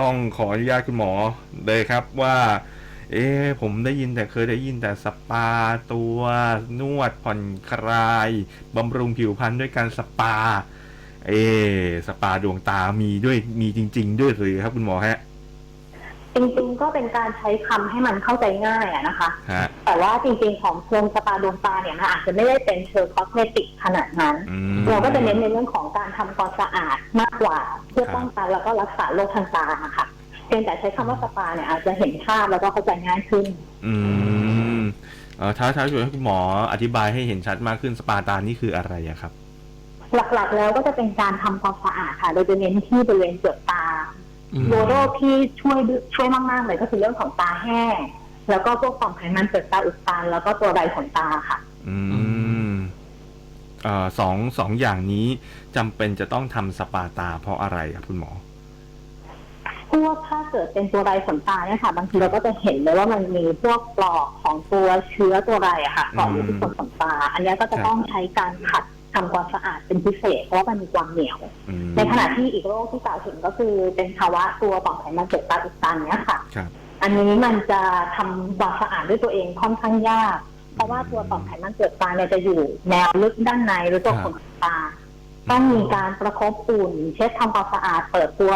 ต้องขออนุญาตคุณหมอเลยครับว่า เอ๊ะผมได้ยินแต่เคยได้ยินแต่สปาตัว นวดผ่อนคลายบำรุงผิวพรรณด้วยการสปา เอ๊ะสปาดวงตามีด้วยมีจริง ๆ ด้วยหรือครับคุณหมอฮะ จริงๆก็เป็นการใช้คำให้มันเข้าใจง่ายอะนะคะฮะแต่ว่าจริงๆของเชิงสปาดวงตาเนี่ยมันอาจจะไม่ได้เป็นเชิงคอสเมติกขนาดนั้นอืมเราก็จะเน้นในเรื่องของการทำความสะอาดมากกว่า เพื่อครับป้องกันแล้วก็รักษาโรคทางตาค่ะเพียงแต่ใช้คำว่าสปาเนี่ยอาจจะเห็นภาพแล้วก็เข้าใจง่ายขึ้น อืมเอ่อถ้าถ้าช่วยให้คุณหมออธิบายให้เห็นชัดมากขึ้นสปาตานี่คืออะไรอะครับ หลักๆแล้วก็จะเป็นการทำความสะอาดค่ะ โดยจะเน้นที่บริเวณเปลือกตา โดยโรคที่ช่วยด้วยช่วยมากๆเลยก็คือเรื่องของตาแห้งแล้วก็พวกต่อมไขมันเปลือกตาอุดตัน แล้วก็ตัวใบขนตาค่ะ อืมเอ่อสองสองอย่างนี้จำเป็นจะต้องทำสปาตาเพราะอะไรครับคุณหมอ พวกถ้าเกิดเป็นตัวไรขนตาเนี่ยค่ะ บางทีเราก็จะเห็นเลยว่ามันมีพวกปลอกของตัวเชื้อตัวไรอะค่ะเกาะอยู่ที่ขนขนตา อันเนี้ยก็จะต้องใช้การขัด ทำความสะอาดเป็นพิเศษ เพราะว่ามันมีความเหนียวอืมในขณะที่อีกโรคที่กล่าวถึงก็คือเป็นภาวะตัวต่อมไขมันเปลือกตาอุดตันเนี่ยค่ะครับอันนี้มันจะทำความสะอาดด้วยตัวเองค่อนข้างยาก เพราะว่าตัวต่อมไขมันเปลือกตาเนี่ยจะอยู่แนวลึกด้านในหรือตัวขนตา ต้องมีการประคบอุ่นเช็ดทำความสะอาดเปิดตัว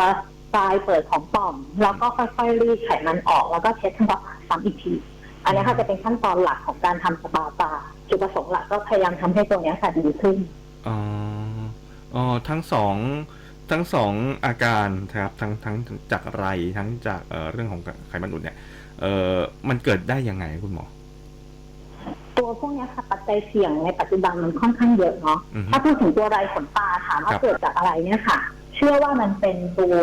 ปลายเปิดของต่อม แล้วก็ค่อยๆรีดไขมันออกแล้วก็เช็ดทำความสะอาดซ้ำอีกที อันนี้ค่ะจะเป็นขั้นตอนหลักของการทำสปาตา จุดประสงค์หลักก็พยายามทำให้ตัวเนี้ยค่ะดีขึ้นอ๋ออ๋อทั้งสองทั้งสองอาการครับทั้งทั้งจากไรทั้งจากเอ่อเรื่องของไขมันอุดเนี่ย เอ่อมันเกิดได้ยังไงคุณหมอ ตัวพวกเนี้ยค่ะปัจจัยเสี่ยงในปัจจุบันมันค่อนข้างเยอะเนาะอือฮึถ้าพูดถึงตัวไรขนตาถามว่าครับเกิดจากอะไรเนี่ยค่ะ เชื่อว่ามันเป็นตัว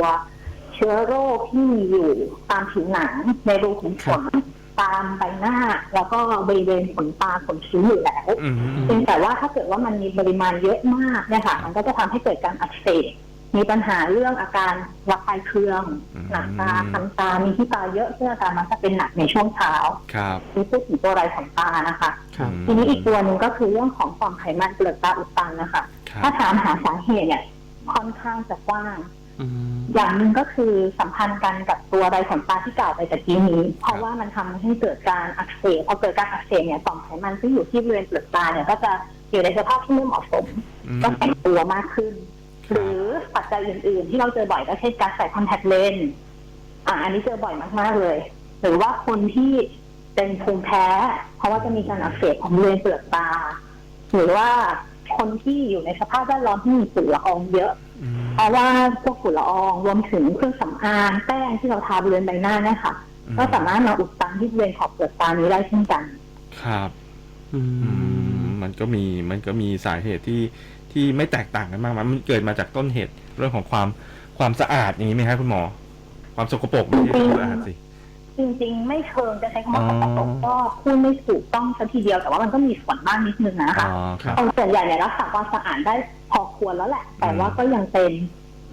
เชื้อโรคที่มีอยู่ตามผิวหนังในรูขุมขน ตามใบหน้า แล้วก็บริเวณขนตาขนคิ้วอยู่แล้วอืมเพียงแต่ว่าถ้าเกิดว่ามันมีปริมาณเยอะมากเนี่ยค่ะ มันก็จะทำให้เกิดการอักเสบมีปัญหาเรื่องอาการระคายเคืองอืมหนักตาคันตา มีที่ตาเยอะซึ่งอาการมันจะเป็นหนักในช่วงเช้าครับที่พูดถึงตัวไรขนตานะคะครับทีนี้อีกตัวหนึ่งก็คือเรื่องของต่อมไขมันเปลือกตาอุดตันนะคะครัถ้าบถามหาสาเหตุเนี่ยค่อนข้างจะกว้าง อืมอย่างหนึ่งก็คือสัมพันธ์กันกับตัวไรขนตาที่กล่าวไปตะกี้นี้ เพราะว่ามันทำให้เกิดการอักเสบพอเกิดการอักเสบเนี่ยต่อมไขมันที่อยู่ที่บริเวณเปลือกตาเนี่ยก็จะอยู่ในสภาพที่ไม่เหมาะสมอืมก็แข็งตัวมากขึ้นครับหรือปัจจัยอื่น ๆ ที่เราเจอบ่อยก็เช่นการใส่คอนแทคเลนส์อ่าอันนี้เจอบ่อยมากๆเลย หรือว่าคนที่เป็นภูมิแพ้ เพราะว่าจะมีการอักเสบของบริเวณเปลือกตา หรือว่าคนที่อยู่ในสภาพแวดล้อมที่มีฝุ่นละอองเยอะอืม เพราะว่าพวกฝุ่นละอองรวมถึงเครื่องสำอางแป้งที่เราทาบริเวณใบหน้าเนี่ยค่ะ ก็สามารถมาอุดตันที่บริเวณขอบเปลือกตานี้ได้เช่นกัน ครับ อือืมมมันก็มีมันก็มีสาเหตุที่ที่ไม่แตกต่างกันมาก มันเกิดมาจากต้นเหตุเรื่องของความความสะอาดอย่างนี้ไหมครับคุณหมอ ความสกปรกไม่ใช่ความสะอาดสิจริงๆ ไม่เชิงจะใช้คำว่าอ๋สอกปรกก็พูดไม่ถูกต้องสัทีเดียวแต่ว่ามันก็มีส่วนบ้างนิดนึงนะคะอ๋อครับคนส่วนใหญ่เนี่ยรักษาความสะอาดได้ พอควรแล้วแหละ แต่ว่าก็ยังเป็น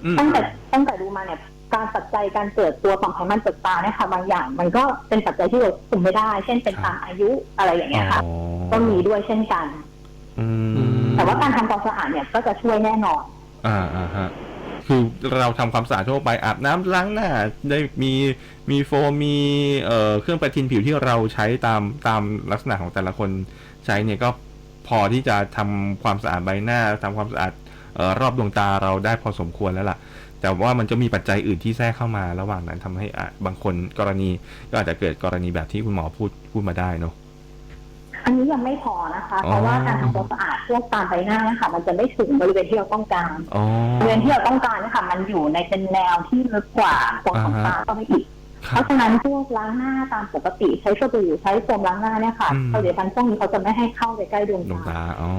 อืมตั้งแต่ตั้งแต่ดูมาเนี่ย การปัจจัยการเกิดตัวต่อมไขมันเปลือกตาเนี่ยค่ะบางอย่าง มันก็เป็นปัจจัยที่เราคุมไม่ได้ เช่นเป็นตามอายุอะไรอย่างเงี้ยค่ะอ๋อก็มีด้วยเช่นกันอืมแต่ว่าการทำความสะอาดเนี่ยก็จะช่วยแน่นอน อ่าอ่าฮะคือเราทำความสะอาดทั่วไปอาบน้ำล้างหน้าได้มีมีโฟมมีเอ่อเครื่องประทินผิวที่เราใช้ตามตามลักษณะของแต่ละคนใช้เนี่ยก็ พอที่จะทำความสะอาดใบหน้าทำความสะอาดเอ่อรอบดวงตาเราได้พอสมควรแล้วล่ะ แต่ว่ามันจะมีปัจจัยอื่นที่แทรกเข้ามาระหว่างนั้นทำให้อะบางคนกรณีก็อาจจะเกิดกรณีแบบที่คุณหมอพูดพูดมาได้เนาะอันนี้ยังไม่พอนะคะอ๋อเพราะว่าการทำความสะอาดพวกตามใบหน้านะคะมันจะไม่ถึงบริเวณที่เราต้องการอ๋อบริเวณที่เราต้องการนะคะมันอยู่ในเป็นแนวที่ลึกกว่าตรงของตาก็ไม่อีกค เพรับราะฉะนั้นพวกล้างหน้าตามปกติใช้สบู่ใช้โฟมล้างหน้าเนี่ยค่ะอืมผลิตภัณฑ์พวกนี้เขาจะไม่ให้เข้าไปใกล้ดวงดวงตาตาอ๋อ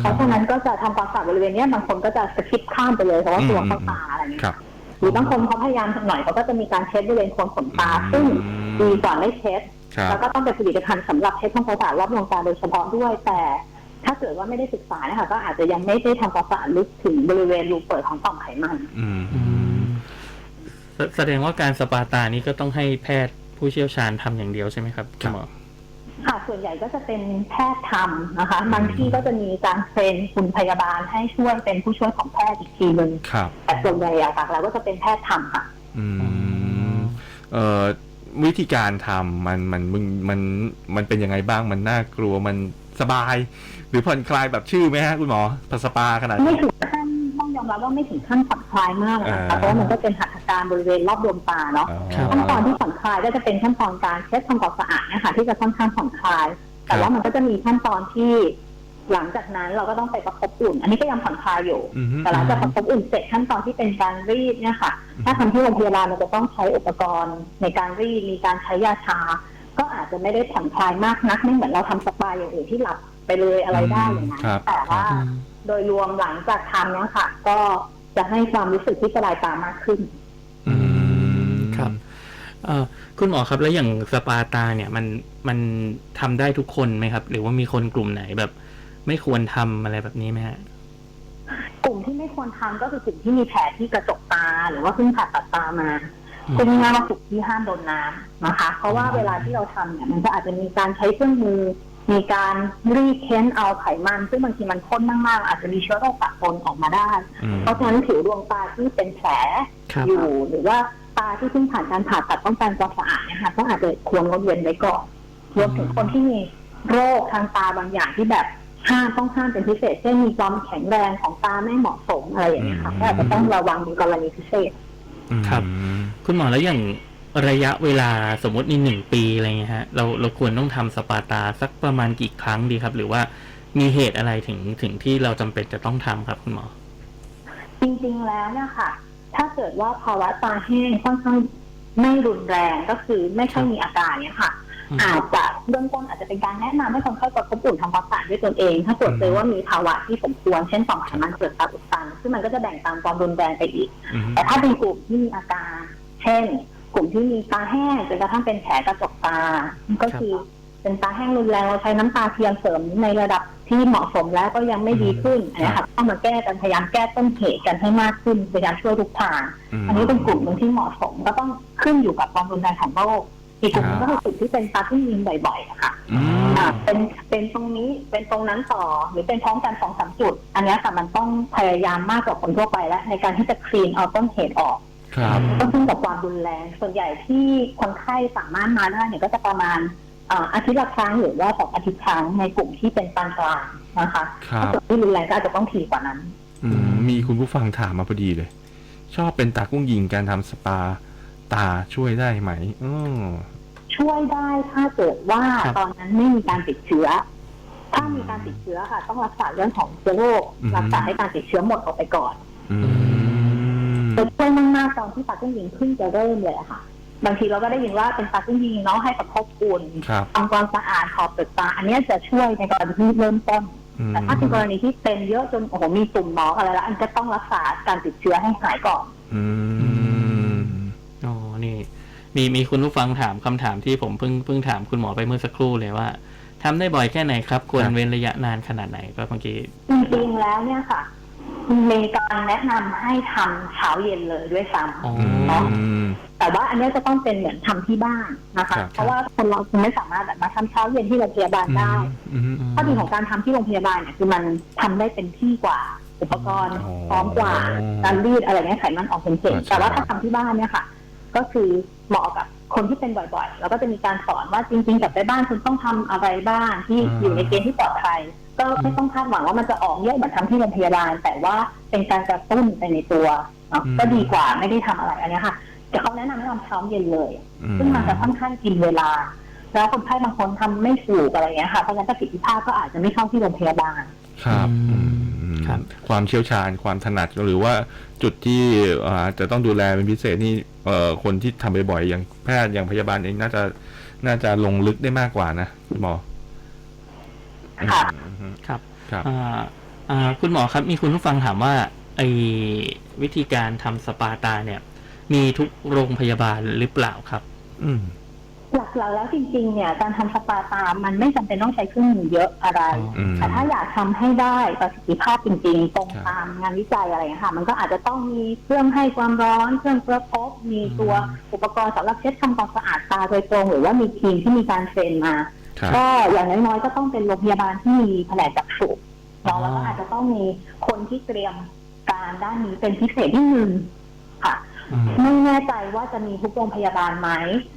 เพราะฉะนั้นก็จะทำความสะอาดบริเวณเนี้ยบางคนก็จะสคิปข้ามไปเลยเพราะว่าตัวเข้าตาอะไรอย่างเงี้ยครับหรือบางคนเขาพยายามหน่อยเขาก็จะมีการเช็ดบริเวณโคนขนตาซึ่งอืมดีกว่าไม่เช็ดครับแล้วก็ต้องเป็นผลิตภัณฑ์สำหรับเช็ดทำความสะอาดรอบดวงตาโดยเฉพาะด้วยแต่ถ้าเกิดว่าไม่ได้ศึกษาเนี่ยค่ะก็อาจจะยังไม่ได้ทำความสะอาดลึกถึงบริเวณรูเปิดของต่อมไขมันอืมอืม แสแสดงว่าการสปาตานี้ก็ต้องให้แพทย์ผู้เชี่ยวชาญทำอย่างเดียวใช่ไหมครับคุณหมอค่ะส่วนใหญ่ก็จะเป็นแพทย์ทำนะคะ บางที่ก็จะมีการเทรนคุณพยาบาลให้ช่วยเป็นผู้ช่วยของแพทย์อีกทีหนึ่งครับแต่ส่วนใหญ่อะค่ะเราก็จะเป็นแพทย์ทำค่ะอืมเอ่อวิธีการทำมันมันมึงมันมันเป็นยังไงบ้างมันน่ากลัวมันสบาย หรือผ่อนคลายแบบชื่อไหมฮะคุณหมอพัสปาขนาดไม่นี้ถึงขั้นต้ องยอมรับว่าไม่ถึงขั้นผ่อนคลายมากนะคะอ่าเพราะว่ามันก็เป็นหัตถการบริเวณรอบดวงตาเนาะอ๋อขั้นตอนที่ผ่อนคลายก็จะเป็นขั้นตอนการเช็ดทำความสะอาดเนะคะที่จะค่อนข้างผ่อนคลาย แต่ว่ามันก็จะมีขั้นตอนที่หลังจากนั้นเราก็ต้องไปประคบอุ่น อันนี้ก็ยังผ่อนคลายอยู่อือฮึแต่หลังจากประคบอุ่นเสร็จขั้นตอนที่เป็นการรีดเนี่ยค่ะ ถ้าทำที่โรงพยาบาลมันจะต้องใช้อุปกรณ์ในการรีดมีการใช้ยาชา ก็อาจจะไม่ได้ผ่อนคลายมากนักไม่เหมือนเราทำสปาอย่างอื่นที่หลับไปเลยอะไรได้อย่างนั้นครับแต่ว่าอืม โดยรวมหลังจากทำเนี่ยค่ะ ก็จะให้ความรู้สึกที่สบายตามากขึ้น อืมครับเอ่อคุณหมอครับแล้วอย่างสปาตาเนี่ยมันมันทำได้ทุกคนไหมครับ หรือว่ามีคนกลุ่มไหนแบบ ไม่ควรทำอะไรแบบนี้ไหมฮะกลุ่มที่ไม่ควรทำก็คือกลุ่มที่มีแผลที่กระจกตา หรือว่าเพิ่งผ่าตัดตามาอืมคือง่ายๆว่ากลุ่มที่ห้ามโดนน้ำนะคะ เพราะว่าเวลาที่เราทำเนี่ยมันก็อาจจะมีการใช้เครื่องมือ มีการรีดเค้นเอาไขมัน ซึ่งบางทีมันข้นมากๆ อาจจะมีเชื้อโรคปะปนออกมาได้ อืม เพราะฉะนั้นผิวดวงตาที่เป็นแผลครับ อยู่ หรือว่าตาที่เพิ่งผ่านการผ่าตัดต้องการความสะอาดเนะคะก็อาจจะควรงดเว้นไว้ก่อนรวมถึงคนที่มีโรคทางตาบางอย่างที่แบบห้ามต้องห้ามเป็นพิเศษเช่นมีความแข็งแรงของตาไม่เหมาะสมอะไรอย่างเงี้ยค่ะก็อาจจะต้องระวังในกรณีพิเศษ ครับคุณหมอแล้วอย่าง ระยะเวลาสมมติในหนึ่งปีอะไรเงี้ยฮะเราเราควรต้องทำสปาตาสักประมาณกี่ครั้งดีครับ หรือว่ามีเหตุอะไรถึงถึงที่เราจำเป็นจะต้องทำครับคุณหมอ จริงๆแล้วเนี่ยค่ะ ถ้าเกิดว่าภาวะตาแห้งค่อนข้างไม่รุนแรงก็คือไม่ค่อยมีอาการเนี่ยค่ะอืมอาจจะเบื้องต้นอาจจะเป็นการแนะนำให้คนไข้ประคบอุ่นทำความสะอาดด้วยตนเอง ถ้าตรวจเจอว่ามีภาวะที่สมควรเช่นต่อมไขมันเกิดตาอุดตันซึ่งมันก็จะแบ่งตามความรุนแรงไปอีกอืมแต่ถ้าเป็นกลุ่มที่มีอาการ เช่น กลุ่มที่มีตาแห้งจนกระทั่งเป็นแผลกระจกตา ก็คือเป็นตาแห้งรุนแรงเราใช้น้ำตาเทียมเสริมในระดับที่เหมาะสมแล้วก็ยังไม่ดีขึ้นอันนี้ค่ะต้องมาแก้กันพยายามแก้ต้นเหตุกันให้มากขึ้นพยายามช่วยทุกทางมอันนี้เป็นกลุ่มหนึ่งที่เหมาะสมก็ต้องขึ้นอยู่กับความรุนแรงของโรคอีกกลุ่มหนึงก็คือกลุ่มที่เป็นตาที่ยิงบ่อยๆอะค่ะอืมอ่าเป็นเป็นตรงนี้เป็นตรงนั้นต่อหรือเป็นพร้อมกันสองสามจุด อันเนี้ยค่ะมันต้องพยายามมากกว่าคนทั่วไปแล้วในการที่จะคลีนเอาต้นเหตุออก ครับก็ขึ้นกับความรุนแรง ส่วนใหญ่ที่คนไข้สามารถมาได้เนี่ยก็จะประมาณอ่าอาทิตย์ละครั้งหรือว่าสองอาทิตย์ครั้งในกลุ่มที่เป็นปานกลางนะคะครัถ้าบเกิดที่รุนแรงก็อาจจะต้องถี่กว่านั้นอืมมีคุณผู้ฟังถามมาพอดีเลย ชอบเป็นตากุ้งยิงการทำสปาตาช่วยได้ไหมอืมช่วยได้ถ้าเกิดว่าครับตอนนั้นไม่มีการติดเชื้อ ถ้ามีการติดเชื้อค่ะ ต้องรักษาเรื่องของเชื้อโรคอืมรักษาให้การติดเชื้อหมดออกไปก่อนอืม จะช่วยมากๆตอนที่ปากุ้งยิงเพิ่งจะเริ่มเลยอะค่ะ บางทีเราก็ได้ยินว่าเป็นปากุ้งยิงเนาะให้ประคบอุ่นครับทำความสะอาดขอบเปลือกตา อันเนี้ยจะช่วยในกรณีที่เริ่มต้นอืมแต่ถ้าเป็นกรณีที่เป็นเยอะจนโอ้โหมีตุ่มหมองอะไรแล้วอันก็ต้องรักษาการติดเชื้อให้หายก่อนอืมอ๋อนี่ มีมีคุณผู้ฟังถามคำถามที่ผมเพิ่งเพิ่งถามคุณหมอไปเมื่อสักครู่เลยว่าทำได้บ่อยแค่ไหนครับ ควรครับเว้นระยะนานขนาดไหนก็เมื่อกี้จริงๆแล้วเนี่ยค่ะ มีการแนะนำให้ทำเช้าเย็นเลยด้วยซ้ำ อ๋ออืม แต่ว่าอันเนี้ยจะต้องเป็นเหมือนทำที่บ้านนะคะครับเพราะว่าคนเราคงไม่สามารถแบบมาทำเช้าเย็นที่โรงพยาบาลได้อืม ข้อดีของการทำที่โรงพยาบาลเนี่ยคือมันทำได้เป็นที่กว่า อุปกรณ์อ๋อพร้อมกว่าการรีดอะไรเงี้ยไขมันออกเฉยใช่ๆแต่ว่าถ้าทำที่บ้านเนี่ยค่ะ ก็คือเหมาะกับคนที่เป็นบ่อยๆ แล้วก็จะมีการสอนว่าจริงๆกับไปบ้านคุณต้องทำอะไรบ้างที่อยู่ในเกณฑ์ที่ปลอดภัย ก็ไม่ต้องคาดหวังว่ามันจะออกเยอะเหมือนทำที่โรงพยาบาล แต่ว่าเป็นการกระตุ้นไปในตัวเนาะก็ดีกว่าไม่ได้ทำอะไรอันเนี้ยค่ะแต่เขาแนะนำให้ทำเช้าเย็นเลยอืซึ่งมันจะค่อนข้างกินเวลา แล้วคนไข้บางคนทำไม่ถูกอะไรอย่างเงี้ยค่ะเพราะฉะนั้นประสิทธิภาพก็อาจจะไม่เข้าที่โรงพยาบาลครับอืมอืมครับความเชี่ยวชาญความถนัดหรือว่าจุดที่อ่าจะต้องดูแลเป็นพิเศษนี่เอ่อคนที่ทำบ่อยๆอย่างแพทย์อย่างพยาบาลเองน่าจะน่าจะลงลึกได้มากกว่านะคุณหมอค่ะอืม ครับครับอ่าอ่าคุณหมอครับมีคุณผู้ฟังถามว่าไอ้วิธีการทำสปาตาเนี่ย มีทุกโรงพยาบาลหรือเปล่าครับ อืม หลักๆแล้วจริงๆ เนี่ยการทำสปาตามมันไม่จำเป็นต้องใช้เครื่องมือเยอะอะไร อืม แต่ถ้าอยากทำให้ได้ประสิทธิภาพจริงๆ ตรงครับตามงานวิจัยอะไรอย่างเงี้ยค่ะ มันก็อาจจะต้องมีเครื่องให้ความร้อน เครื่องประคบมีตัวอุปกรณ์สำหรับเช็ดทำความสะอาดตาโดยตรง หรือว่ามีทีมที่มีการเทรนมาครับ ก็อย่างน้อยๆก็ต้องเป็นโรงพยาบาลที่มีแผนกจักษุอ๋อเนาะแล้วก็อาจจะต้องมีคนที่เตรียมการด้านนี้เป็นพิเศษที่หนึ่งค่ะอืมไม่แน่ใจว่าจะมีทุกโรงพยาบาลไหม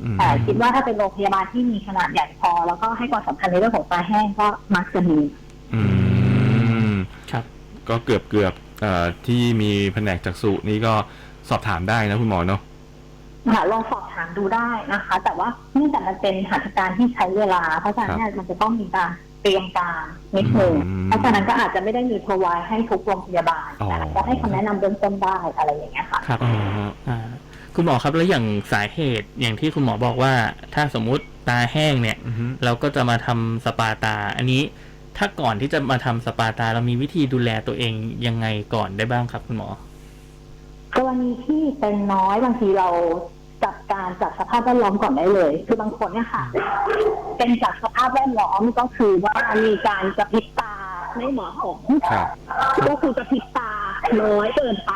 อืมแต่คิดว่าถ้าเป็นโรงพยาบาลที่มีขนาดใหญ่พอ แล้วก็ให้ความสำคัญในเรื่องของตาแห้งก็มักจะมีอืมครับ ก็เกือบเกือบเอ่อที่มีแผนกจักษุนี่ก็สอบถามได้นะคุณหมอเนาะ ค่ะลองสอบถามดูได้นะคะ แต่ว่าเนื่องจากมันเป็นหัตถการที่ใช้เวลา เพราะฉะนั้นเนี่ยมันจะต้องมีการเตรียมการนิดนึงอืมเพราะฉะนั้นก็อาจจะไม่ได้มีพรไวให้ทุกโรงพยาบาลอ๋อแต่อาจจะให้คำแนะนำเบื้องต้นได้อะไรอย่างเงี้ยค่ะ ครับอ๋อฮะอ่าคุณหมอครับแล้วอย่างสาเหตุอย่างที่คุณหมอบอกว่า ถ้าสมมุติตาแห้งเนี่ย อือฮึ เราก็จะมาทำสปาตา อันนี้ถ้าก่อนที่จะมาทำสปาตา เรามีวิธีดูแลตัวเองยังไงก่อนได้บ้างครับคุณหมอ กรณีที่เป็นน้อยบางทีเรา จัดการจากสภาพแวดล้อมก่อนได้เลย คือบางคนเนี่ยค่ะ เป็นจากสภาพแวดล้อมก็คือว่ามีการกระพริบตาไม่เหมาะสมครับ ก็คือกระพริบตาน้อยเกินไป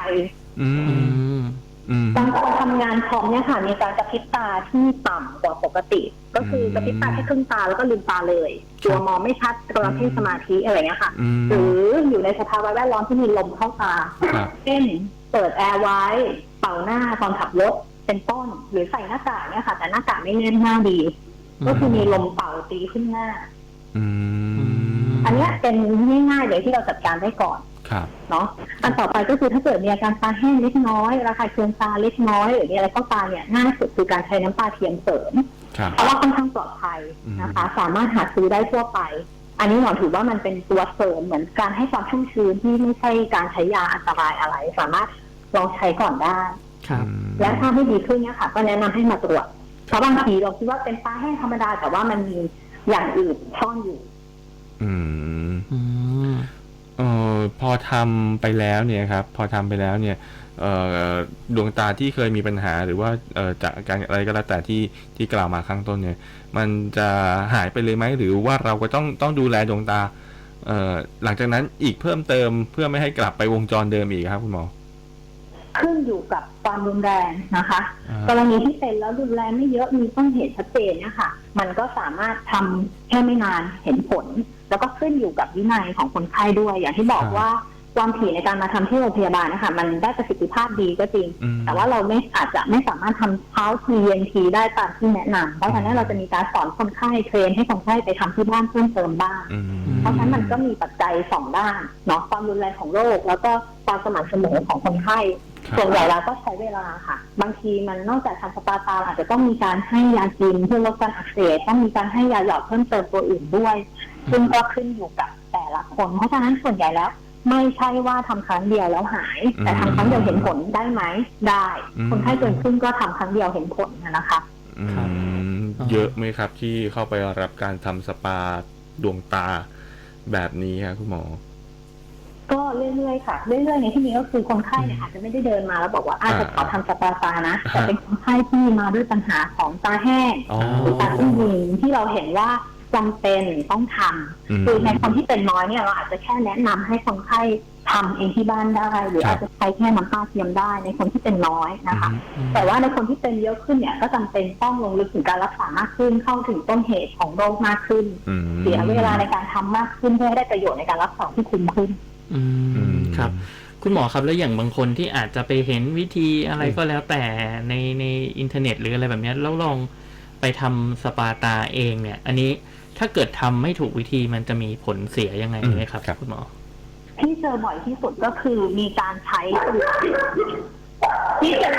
อือืมมอืมบางคนทำงานคอมเนี่ยค่ะ มีการกระพริบตาที่ต่ำกว่าปกติ ก็คืออกระพริบตาแค่ครึ่งตาแล้วก็ลืมตาเลยตัวมองไม่ชัดกำลังเพ่งสมาธิอะไรเงี้ยค่ะอืมหรืออยู่ในสภาวะแวดล้อมที่มีลมเข้าตาครับเช่นเปิดแอร์ไว้ เป่าหน้าตอนขับรถ เป็นต้น หรือใส่หน้ากากเนี่ยค่ะ แต่หน้ากากไม่แน่นหน้าดี ก็คือมีลมเป่าตีขึ้นหน้าอืมอันเนี้ยเป็นง่ายๆเลยที่เราจัดการได้ก่อนครับเนาะอันต่อไปก็คือถ้าเกิดมีอาการตาแห้งเล็กน้อยระคายเคืองตาเล็กน้อยหรือมีอะไรเข้าตาเนี่ยง่ายสุดคือการใช้น้ำตาเทียมเสริมครับเพราะว่าค่อนข้างปลอดภัยนะคะ สามารถหาซื้อได้ทั่วไป อันนี้หมอถือว่ามันเป็นตัวเสริมเหมือนการให้ความชุ่มชื้นที่ไม่ใช่การใช้ยาอันตรายอะไร สามารถลองใช้ก่อนได้ครับอืม และถ้าไม่ดีขึ้นเนี่ยค่ะ ก็แนะนำให้มาตรวจเพราะบางทีเราคิดว่าเป็นตาแห้งธรรมดา แต่ว่ามันมีอย่างอื่นซ่อนอยู่ อืมอืมเอ่อพอทำไปแล้วเนี่ยครับ พอทำไปแล้วเนี่ยเอ่อดวงตาที่เคยมีปัญหาหรือว่าเอ่อจากอาการอะไรก็แล้วแต่ที่ที่กล่าวมาข้างต้นเนี่ย มันจะหายไปเลยไหมหรือว่าเราก็ต้องต้องดูแลดวงตาเอ่อหลังจากนั้นอีกเพิ่มเติมเพื่อไม่ให้กลับไปวงจรเดิมอีกครับคุณหมอ ขึ้นอยู่กับความรุนแรงนะคะอ่ากรณีที่เป็นแล้วรุนแรงไม่เยอะมีต้นเหตุชัดเจนเนี่ยค่ะ มันก็สามารถทำแค่ไม่นานเห็นผล แล้วก็ขึ้นอยู่กับวินัยของคนไข้ด้วย อย่างที่บอกว่าความถี่ในการมาทำที่โรงพยาบาลนะคะมันได้ประสิทธิภาพดีก็จริงอืมแต่ว่าเราไม่อาจจะไม่สามารถทำเท้าทีเย็นทีได้ตามที่แนะนำเพราะฉะนั้นเราจะมีการสอนคนไข้เทรนให้คนไข้ไปทำที่บ้านเพิ่มเติมบ้างอืมเพราะฉะนั้นมันก็มีปัจจัยสองด้านเนาะความรุนแรงของโรค แล้วก็ความสม่ำเสมอของคนไข้ครับ ส่วนใหญ่แล้วก็ใช้เวลาค่ะ บางทีมันนอกจากทำสปาตาอาจจะต้องมีการให้ยากินเพื่อลดการอักเสบต้องมีการให้ยาหยอดเพิ่มเติมตัวอื่นด้วย ซึ่งก็ขึ้นอยู่กับแต่ละคน เพราะฉะนั้นส่วนใหญ่แล้ว ไม่ใช่ว่าทำครั้งเดียวแล้วหาย แต่ทำครั้งเดียวเห็นผลได้ไหมได้ คนไข้เกินครึ่งก็ทำครั้งเดียวเห็นผลนะคะอืครับมเยอะไหมครับที่เข้าไปรับการทำสปาดวงตาแบบนี้ครับคุณหมอ ก็เรื่อยๆค่ะ เรื่อยๆในที่นี้ก็คือคนไข้เนี่ยอาจจะไม่ได้เดินมาแล้วบอกว่าอาจจะขอทำสปาตานะแต่เป็นคนไข้ที่มาด้วยปัญหาของตาแห้งอ๋อหรือตาขึ้นยิงที่เราเห็นว่าจำเป็นต้องทำอืมคือในคนที่เป็นน้อยเนี่ยเราอาจจะแค่แนะนำให้คนไข้ทำเองที่บ้านได้ หรือครับอาจจะใช้แค่น้ำตาเทียมได้ในคนที่เป็นน้อยนะคะอืมแต่ว่าในคนที่เป็นเยอะขึ้นเนี่ยก็จำเป็นต้องลงลึกถึงการรักษามากขึ้นเข้าถึงต้นเหตุของโรคมากขึ้นอืมเสียเวลาในการทำมากขึ้นเพื่อให้ได้ประโยชน์ในการรักษาที่คุ้มขึ้น อือืมมครับ คุณหมอครับแล้วอย่างบางคนที่อาจจะไปเห็นวิธีอะไรก็แล้วแต่ในในอินเทอร์เน็ตหรืออะไรแบบเนี้ยแล้วลองไปทำสปาตาเองเนี่ย อันนี้ถ้าเกิดทำไม่ถูกวิธีมันจะมีผลเสียยังไงไหมครับครับคุณหมอที่เจอบ่อยที่สุดก็คือมีการใช้ที่เจอ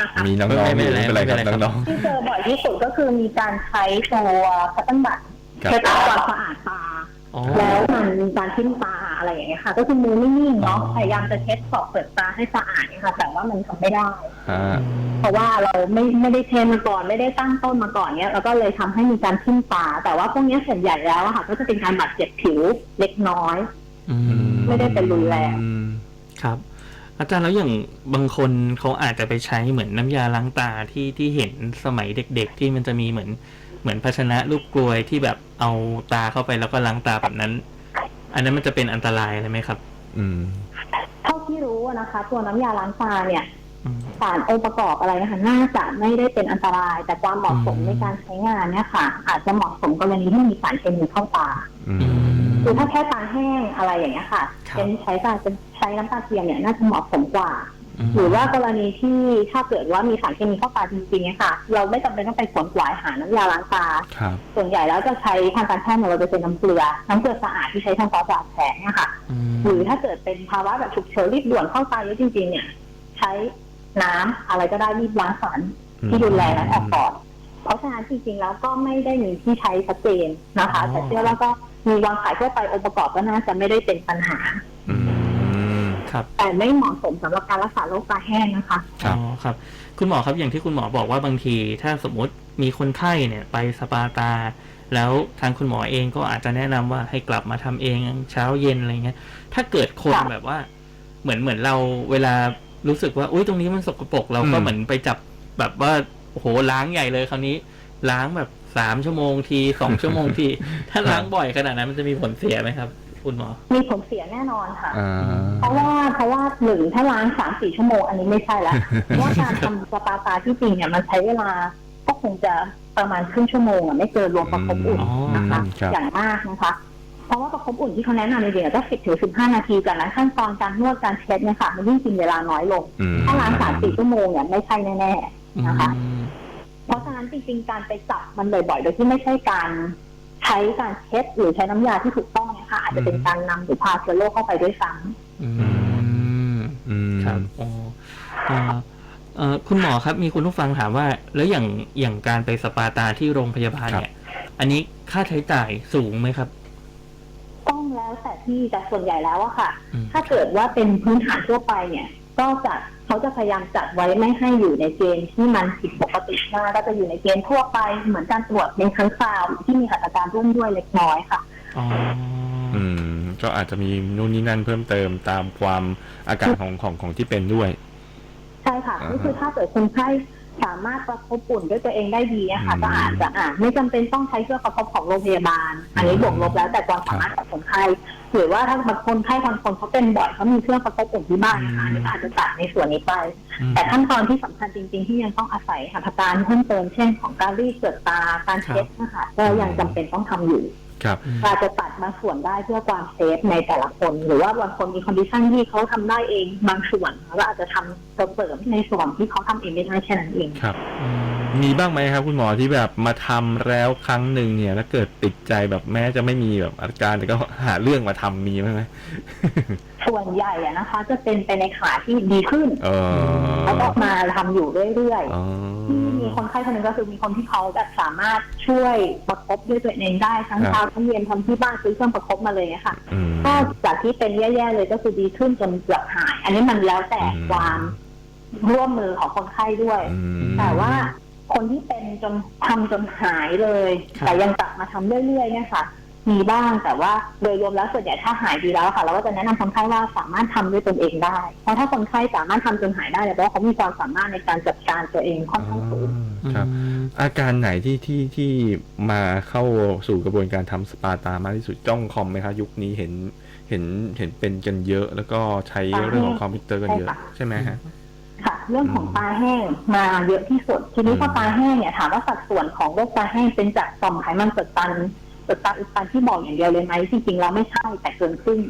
นะคะมีน้องๆไม่อยู่เป็นไรไม่เป็นไรครับไม่เป็นไรครับน้องที่เจอบ่อยที่สุดก็คือมีการใช้ตัวคัตเติ้ลบัตครับเช็ดความสะอาดตาอ๋อ แล้วมันมีการทิ้มตาอะไรอย่างเงี้ยค่ะ ก็คือมือไม่นิ่งเนาะอ๋อพยายามจะเช็ดขอบเปลือกตาให้สะอาดเนี่ยค่ะ แต่ว่ามันทำไม่ได้ๆอ่าเพราะว่าเราไม่ไม่ได้เทรนมาก่อนไม่ได้ตั้งต้นมาก่อนเนี้ยแล้วก็เลยทำให้มีการทิ้มตา แต่ว่าพวกเนี้ยส่วนใหญ่แล้วอะค่ะ ก็จะเป็นการบาดเจ็บผิวเล็กน้อยอืมไม่ได้เป็นรุนแรงอืมครับ อาจารย์แล้วอย่างบางคนเขาอาจจะไปใช้เหมือนน้ำยาล้างตาที่ที่เห็นสมัยเด็ก ๆ ที่มันจะมีเหมือน เหมือนภาชนะรูปกลวยที่แบบเอาตาเข้าไปแล้วก็ล้างตาแบบนั้น อันนั้นมันจะเป็นอันตรายอะไรไหมครับ อืม เท่าที่รู้อะนะคะ ตัวน้ำยาล้างตาเนี่ยอืมสารองค์ประกอบอะไรนะคะน่าจะไม่ได้เป็นอันตราย แต่ความเหมาะสมอืมในการใช้งานเนี่ยค่ะ อาจจะเหมาะสมกรณีที่มีสารเคมีเข้าตาอือืมมคือถ้าแค่ตาแห้งอะไรอย่างเงี้ยค่ะครับเป็นใช้ตาเป็นใช้น้ำตาเทียมเนี่ยน่าจะเหมาะสมกว่า หรือว่ากรณีที่ถ้าเกิดว่ามีสารเคมีเข้าตาจริงๆเนี่ยค่ะ เราไม่จำเป็นต้องไปขวนขวายหาน้ำยาล้างตาครับส่วนใหญ่แล้วจะใช้ทางการแพทย์เนี่ยเราจะเป็นน้ำเกลือ น้ำเกลือสะอาดที่ใช้ทำความสะอาดแผลเนี่ยค่ะอืมหรือถ้าเกิดเป็นภาวะแบบฉุกเฉินรีบด่วนเข้าตาเยอะจริง ๆ เนี่ย ใช้น้ำอะไรก็ได้รีบล้างสารที่รุนแรงนั้นออกก่อนเพราะฉะนั้นจริงๆแล้วก็ไม่ได้มีที่ใช้ชัดเจนนะคะ แต่เชื่อว่าก็มีวางขายทั่วไปองค์ประกอบก็น่าจะไม่ได้เป็นปัญหาอืม ครับ แต่ไม่เหมาะสมสำหรับการรักษาโรคตาแห้งนะคะครับอ๋อครับ คุณหมอครับอย่างที่คุณหมอบอกว่าบางที ถ้าสมมติมีคนไข้เนี่ยไปสปาตา แล้วทางคุณหมอเองก็อาจจะแนะนำว่าให้กลับมาทำเองเช้าเย็นอะไรเงี้ยถ้าเกิดคนค่ะแบบว่า เหมือนเหมือนเราเวลารู้สึกว่าอุ้ยตรงนี้มันสกปรกเราก็อืมเหมือนไปจับแบบว่าโอ้โหล้างใหญ่เลยคราวนี้ ล้างแบบสามชั่วโมงทีสองชั่วโมงที ถ้าล้างบ่อยขนาดนั้นมันจะมีผลเสียไหมครับ คุณหมอมีผลเสียแน่นอนค่ะ อ่า เพราะว่าเพราะว่าหนึ่งถ้าล้างสามสี่ชั่วโมงอันนี้ไม่ใช่แล้วเพราะว่าการทำสปาตาที่จริงเนี่ยมันใช้เวลาก็คงจะประมาณครึ่งชั่วโมงอะไม่เกินรวมประคบอุ่นอ๋อนะคะครับ อย่างมากนะคะ เพราะว่าประคบอุ่นที่เขาแนะนำจริงๆอะก็สิบถึงสิบห้านาทีจากนั้นขั้นตอนการนวดการเช็ดเนี่ยค่ะมันยิ่งกินเวลาน้อยลง อืม ถ้าล้างสามสี่ชั่วโมงเนี่ยไม่ใช่แน่ๆนะคะ อืมเพราะฉะนั้นจริงๆ การไปจับมันบ่อยๆ โดยที่ไม่ใช่การ ใช้การเช็ดหรือใช้น้ำยาที่ถูกต้องเนี่ยค่ะอาจจะเป็นการนำหรือพาเชื้อโรคเข้าไปด้วยซ้ำอืมอืมครับอ๋อเอ่อเอ่อคุณหมอครับมีคุณผู้ฟังถามว่า แล้วอย่างอย่างการไปสปาตาที่โรงพยาบาลเนี่ยอันนี้ค่าใช้จ่ายสูงไหมครับ ต้องแล้วแต่ที่แต่ส่วนใหญ่แล้วอะค่ะอืมถ้าเกิดว่าเป็นพื้นฐานทั่วไปเนี่ย ก็จะเขาจะพยายามจัดไว้ไม่ให้อยู่ในเกณฑ์ที่มันผิดปกติมากก็จะอยู่ในเกณฑ์ทั่วไปเหมือนการตรวจเป็นครั้งคราวที่มีหัตถการร่วมด้วยเล็กน้อยค่ะอ๋ออืม ก็อาจจะมีนู่นนี่นั่นเพิ่มเติมตามความอาการของของของที่เป็นด้วย ใช่ค่ะอ่าฮะก็คือถ้าเกิดคนไข้ สามารถประคบอุ่นด้วยตัวเองได้ดีอะค่ะอืมก็อาจจะอ่าไม่จำเป็นต้องใช้เครื่องประคบของโรงพยาบาล อันนี้บวกลบแล้วแต่ความสามารถของคนไข้หรือว่าถ้าบางคนไข้บางคนเขาเป็นบ่อยเขามีเครื่องประคบอุ่นที่บ้านนะคะอันนี้ก็อาจจะตัดในส่วนนี้ไปอืมแต่ขั้นตอนที่สำคัญจริง ๆ ที่ยังต้องอาศัยหัตถการเพิ่มเติมเช่นของการรีดเกิดตาการเช็ดนะคะก็ยังจำเป็นต้องทำอยู่ ครับอาจจะตัดบางส่วนได้เพื่อความเซฟในแต่ละคน หรือว่าบางคนมีคอนดิชันที่เขาทำได้เองบางส่วนแล้วอาจจะทำเสริมในส่วนที่เขาทำเองไม่ได้แค่นั้นเองครับอื มมีบ้างไหมครับ คุณหมอที่แบบมาทำแล้วครั้งหนึ่งเนี่ยแล้วเกิดติดใจแบบแม้จะไม่มีแบบอาการแต่ก็หาเรื่องมาทำมีไหมไหมส่วนใหญ่อะนะคะ จะเป็นไปในขาที่ดีขึ้นเออแล้วก็มาทำอยู่เรื่อยอ๋อๆที่มีคนไข้คนหนึ่งก็คือมีคนที่เขาแบบสามารถช่วยประคบด้วยตัวเองได้ทั้งเช้าทั้งเย็นทำที่บ้านซื้อเครื่องประคบมาเลยอะค่ะอืมก็จากที่เป็นแย่ๆเลยก็คือดีขึ้นจนเกือบหาย อันนี้มันแล้วแต่อืมความร่วมมือของคนไข้ด้วยอืมแต่ว่า คนที่เป็นจนทำจนหายเลย ครับ แต่ยังกลับมาทำเรื่อยๆเนี่ยค่ะ มีบ้างแต่ว่าโดยรวมแล้วส่วนใหญ่ถ้าหายดีแล้วค่ะ เราก็จะแนะนำคนไข้ว่าสามารถทำด้วยตนเองได้ เพราะถ้าคนไข้สามารถทำจนหายได้เนี่ยแปลว่าเขามีความสามารถในการจัดการตัวเองค่อนข้างสูง ครับ อืม อาการไหนที่ที่ที่มาเข้าสู่กระบวนการทำสปาตามากที่สุดจ้องคอมไหมครับยุคนี้เห็นเห็นเห็นเป็นกันเยอะ แล้วก็ใช้เรื่องของคอมพิวเตอร์กันเยอะใช่ไหมฮะ ค่ะ เรื่องของอืมตาแห้งมาเยอะที่สุด ทีนี้อืมพอตาแห้งเนี่ยถามว่าสัดส่วนของโรคตาแห้งเป็นจากต่อมไขมันอุดตันอุดตันอุดตันที่บอกอย่างเดียวเลยไหมจริงๆเราไม่ใช่แต่เกินครึ่ง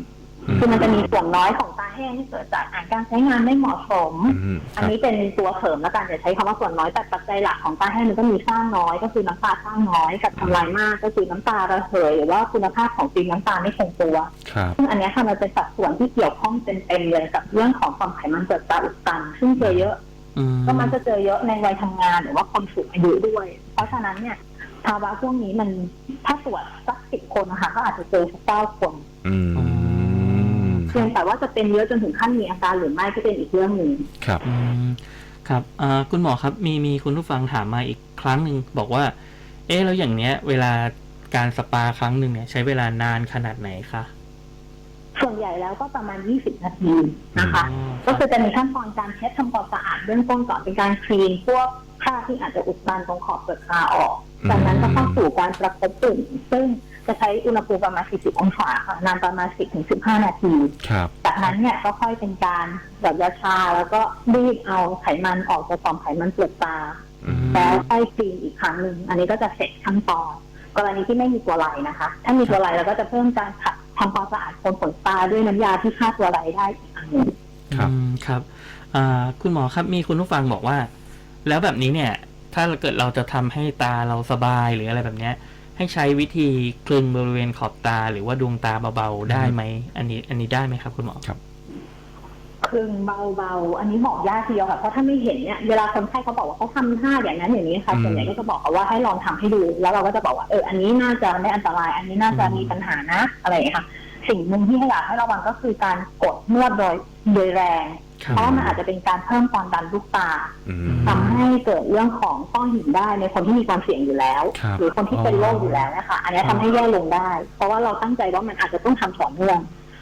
คือมันจะมีส่วนน้อยของตาแห้งที่เกิดจากอาการใช้งานไม่เหมาะสมอืมคอันรับนี้เป็นตัวเสริมแล้วกันอย่าใช้คำว่าส่วนน้อยแต่ปัจจัยหลักของตาแห้งมันก็มีสร้างน้อยก็คือน้ำตาสร้างน้อยกับทำลายมากก็คือน้ำตาระเหยหรือว่าคุณภาพของฟิล์มน้ำตาไม่คงตัวครับซึ่งอันเนี้ยค่ะมันเป็นสัดส่วนที่เกี่ยวข้องเต็มๆเลยกับเรื่องของความไขมันเกิดตาอุดตันซึ่งเจอเยอะอืมก็มันจะเจอเยอะในวัยทำงานหรือว่าคนสูงอายุด้วย เพราะฉะนั้นเนี่ยภาวะพวกนี้มันถ้าตรวจสักสิบคนนะคะก็อาจจะเจอสักเก้าคนอืม เพียงแต่ว่าจะเป็นเยอะจนถึงขั้นมีอาการหรือไม่ก็เป็นอีกเรื่องหนึ่งครับอืมครับอ่าคุณหมอครับมีมีคุณผู้ฟังถามมาอีกครั้งหนึ่งบอกว่า เอ๊ะแล้วอย่างเนี้ย เวลาการสปาครั้งหนึ่งเนี่ย ใช้เวลานานขนาดไหนคะส่วนใหญ่แล้วก็ประมาณ 20 นาทีนะคะอ๋อคก็รับคือจะมีขั้นตอนการเช็ดทำความสะอาดเบื้องต้นก่อนเป็นการคลีนพวก ค่าที่อาจจะอุดตันตรงขอบเปลือกตาออกอืมจากนั้นก็เข้าสู่การประคบตุ่มซึ่งจะใช้อุณหภูมิประมาณ 40 องศาค่ะนานประมาณ 10-15 นาทีครับจากนั้นเนี่ยก็ค่อยเป็นการหยอดยาชา แล้วก็รีดเอาไขมันออกจากต่อมไขมันเปลือกตาอืมแล้วค่อยคลีนอีกครั้งหนึ่ง อันนี้ก็จะเสร็จขั้นตอน กรณีที่ไม่มีตัวไหลนะคะ ถ้ามีตัวไหลเราก็จะเพิ่มการขัดทำความสะอาดโคนขนตาด้วยน้ำยาที่ฆ่าตัวไหลได้อีกครั้งหนึ่งครับอืมครับอ่าคุณหมอครับมีคุณผู้ฟังบอกว่า แล้วแบบนี้เนี่ย ถ้าเกิดเราจะทำให้ตาเราสบายหรืออะไรแบบเนี้ย ให้ใช้วิธีคลึงบริเวณขอบตาหรือว่าดวงตาเบาๆได้ไหมอันนี้ อันนี้ได้ไหมครับคุณหมอครึ่งเบาๆ อันนี้บอกยากทีเดียวค่ะ เพราะถ้าไม่เห็นเนี่ย เวลาคนไข้เขาบอกว่าเขาทำท่าอย่างนั้นอย่างนี้ค่ะอืมส่วนใหญ่ก็จะบอกเขาว่าให้ลองทำให้ดู แล้วเราก็จะบอกว่า เออ อันนี้น่าจะไม่อันตราย อันนี้น่าจะมีปัญหานะ อะไรอย่างเงี้ยค่ะ สิ่งหนึ่งที่ให้อยากให้ระวังก็คือการกดนวดโดยโดยแรงครับ เพราะว่ามันอาจจะเป็นการเพิ่มความดันลูกตาอืมทำให้เกิดเรื่องของต้อหินได้ในคนที่มีความเสี่ยงอยู่แล้วครับหรือคนที่เป็นโรคอยู่แล้วนะคะ อันนี้ทำให้แย่ลงได้ เพราะว่าเราตั้งใจว่ามันอาจจะต้องทำต่อเนื่อง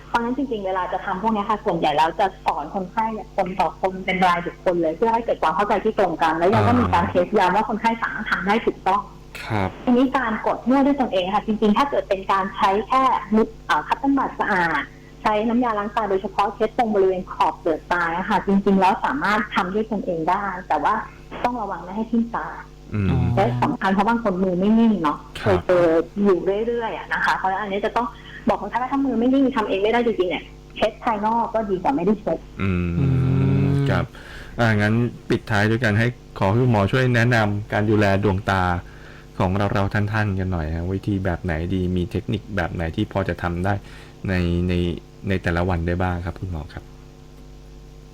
เพราะฉะนั้นจริงๆ เวลาจะทำพวกนี้ค่ะส่วนใหญ่แล้วจะสอนคนไข้เนี่ยคนต่อคนเป็นรายบุคคลเลยเพื่อให้เกิดความเข้าใจที่ตรงกัน แล้วยังก็มีการเทสยามว่าคนไข้สามารถทำได้ถูกต้องครับทีนี้การกดนวดด้วยตนเองค่ะ จริงๆ ถ้าเกิดเป็นการใช้แค่มุดเอ่อคัตเติ้ลบัตสะอาด ใช้น้ำยาล้างตาโดยเฉพาะเช็ดตรงบริเวณขอบเปลือกตาค่ะจริงๆ แล้วสามารถทำด้วยตนเองได้ แต่ว่าต้องระวังไม่ให้ทิ่มตาอืมและสำคัญเพราะบางคนมือไม่นิ่งเนาะคเครับยเจออยู่เรื่อยๆอะนะคะ เพราะฉะนั้นอันนี้จะต้องบอกคนไข้ว่าถ้ามือไม่นิ่งทำเองไม่ได้จริงๆเนี่ยเช็ดภายนอกก็ดีกว่าไม่ได้เช็ดอืมอืมครับอ่างั้นปิดท้ายด้วยกันให้ขอให้คุณหมอช่วยแนะนำการดูแลดวงตาของเราเราๆท่านๆกันหน่อยฮะวิธีแบบไหนดีมีเทคนิคแบบไหนที่พอจะทำได้ในใน ในแต่ละวันได้บ้างครับ คุณหมอครับ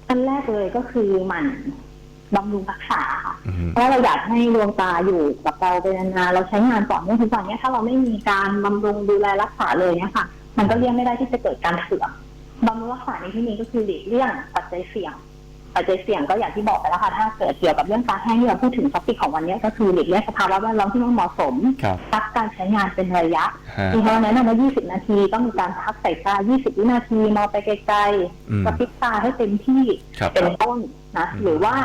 อันแรกเลยก็คือหมันบำรุงรักษาค่ะอืมเพราะเราอยากให้ดวงตาอยู่กับเราไปนานๆเราใช้งานต่อเนื่องทุกวันเนี้ยถ้าเราไม่มีการบำรุงดูแลรักษาเลยเนี่ยค่ะ มันก็เลี่ยงไม่ได้ที่จะเกิดการเสื่อมบำรุงรักษาในที่นี้ก็คือหลีกเลี่ยงปัจจัยเสี่ยง ปัจจัยเสี่ยงก็อย่างที่บอกไปแล้วค่ะถ้าเกิดเกี่ยวกับเรื่องตาแห้งที่เราพูดถึงท็อปิกของวันเนี้ยก็คือหลีกเลี่ยงสภาวะแวดล้อมที่ไม่เหมาะสมครับพักการใช้งานเป็นระยะฮะทีเราแนะนำว่า20 นาทีต้องมีการพักสายตา 20 วินาทีมองไปไกลอืมๆกระพริบตาให้เต็มที่ครับเป็นต้นนะอืมหรือว่า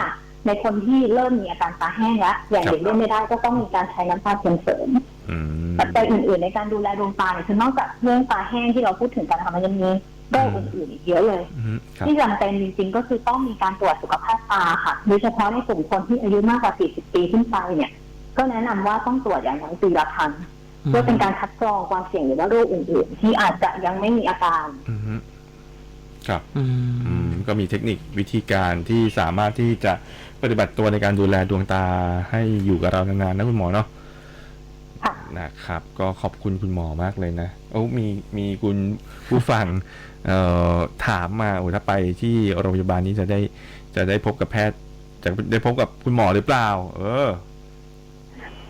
ในคนที่เริ่มมีอาการตาแห้งแล้วอย่างครับเด็กเล่นไม่ได้ก็ต้องมีการใช้น้ำตาเทียมเสริมอืมปัจจัยอื่น ๆ ในการดูแลดวงตาเนี่ยคือนอกจากเรื่องตาแห้งที่เราพูดถึงกันนะคะมันจะมี โรคอื่นๆอีกเยอะเลยอืมครับที่จำเป็นจริงๆ ก็คือต้องมีการตรวจสุขภาพตาค่ะ โดยเฉพาะในกลุ่มคนที่อายุมากกว่า 40 ปีขึ้นไปเนี่ย ก็แนะนำว่าต้องตรวจอย่างน้อยปีละครั้งเพื่อเป็นการคัดกรองความเสี่ยงหรือว่าโรคอื่นๆ ที่อาจจะยังไม่มีอาการอืมครับอือืมมก็มีเทคนิควิธีการที่สามารถที่จะปฏิบัติตัวในการดูแลดวงตาให้อยู่กับเรานานๆนะคุณหมอเนาะค่ะ นะครับ ก็ขอบคุณคุณหมอมากเลยนะโอ้มีมีคุณผู้ฟังเอ่อถามมาโอ้ถ้าไปที่โรงพยาบาลนี้จะได้จะได้พบกับแพทย์จะได้พบกับคุณหมอหรือเปล่า เออ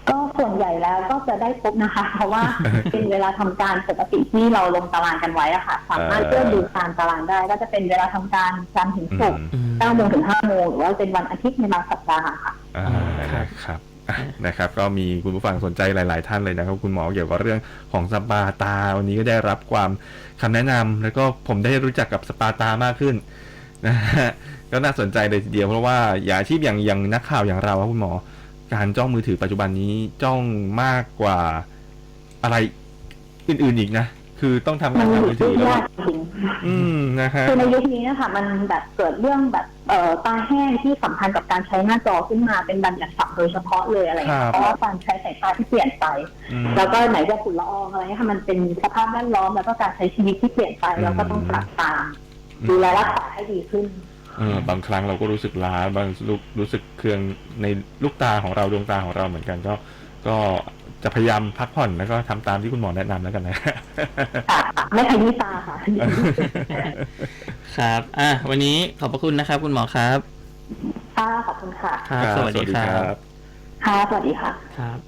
ก็ส่วนใหญ่แล้วก็จะได้พบนะคะ เพราะว่าเป็นเวลาทำการปกติที่เราลงตารางกันไว้อะค่ะ สามารถเลือกดูตามตารางได้ ก็จะเป็นเวลาทำการจันทร์ถึงอืศุกมร์อืมเก้าโมงถึงห้าโมงหรือว่าเป็นวันอาทิตย์ในบางสัปดาห์ค่ะอ่าครับ นะครับอะนะครับก็มีคุณผู้ฟังสนใจหลาย ๆ ท่านเลยนะครับ คุณหมอเกี่ยวกับเรื่องของสปาตา วันนี้ก็ได้รับความคำแนะนำแล้วก็ผมได้รู้จักกับสปาตามากขึ้นนะฮะก็น่าสนใจเลยทีเดียวเพราะว่าอย่าอาชีพอย่างอย่างนักข่าวอย่างเราครับคุณหมอ การจ้องมือถือปัจจุบันนี้จ้องมากกว่าอะไรอื่น ๆ อีกนะ คือต้องทำมังานนทางอยู่มือถืที่อแล้วยา อะกจริงอืมนะฮะคือในยุคนี้นะคะมันแบบเกิดเรื่องแบบเอ่อตาแห้งที่สัมพันธ์กับการใช้หน้าจอขึ้นมาเป็นบัญญัติศัพท์โดยเฉพาะเลยอะไรอย่างเงี้ครับยเพราะว่าการใช้สายตาที่เปลี่ยนไปอืมแล้วก็ไหนจะฝุ่นละอองอะไรเงี้ยค่ะมันเป็นสภาพแวดล้อมแล้วก็การใช้ชีวิตที่เปลี่ยนไปอืมเราก็ต้องปรับตามอืมดูแลรักษาให้ดีขึ้นเออบางครั้งเราก็รู้สึกล้าบางรู้รู้สึกเคืองในลูกตาของเราดวงตาของเราเหมือนกันก็ก็ จะพยายามพักผ่อนแล้วก็ทำตามที่คุณหมอแนะนำแล้วกันนะค่ะไม่ขยี้ตาค่ะ ครับ อะวันนี้ขอบพระคุณนะครับ คุณหมอครับค่ะขอบคุณค่ะครับสวัสดีครับค่ะสวัสดีค่ะครับ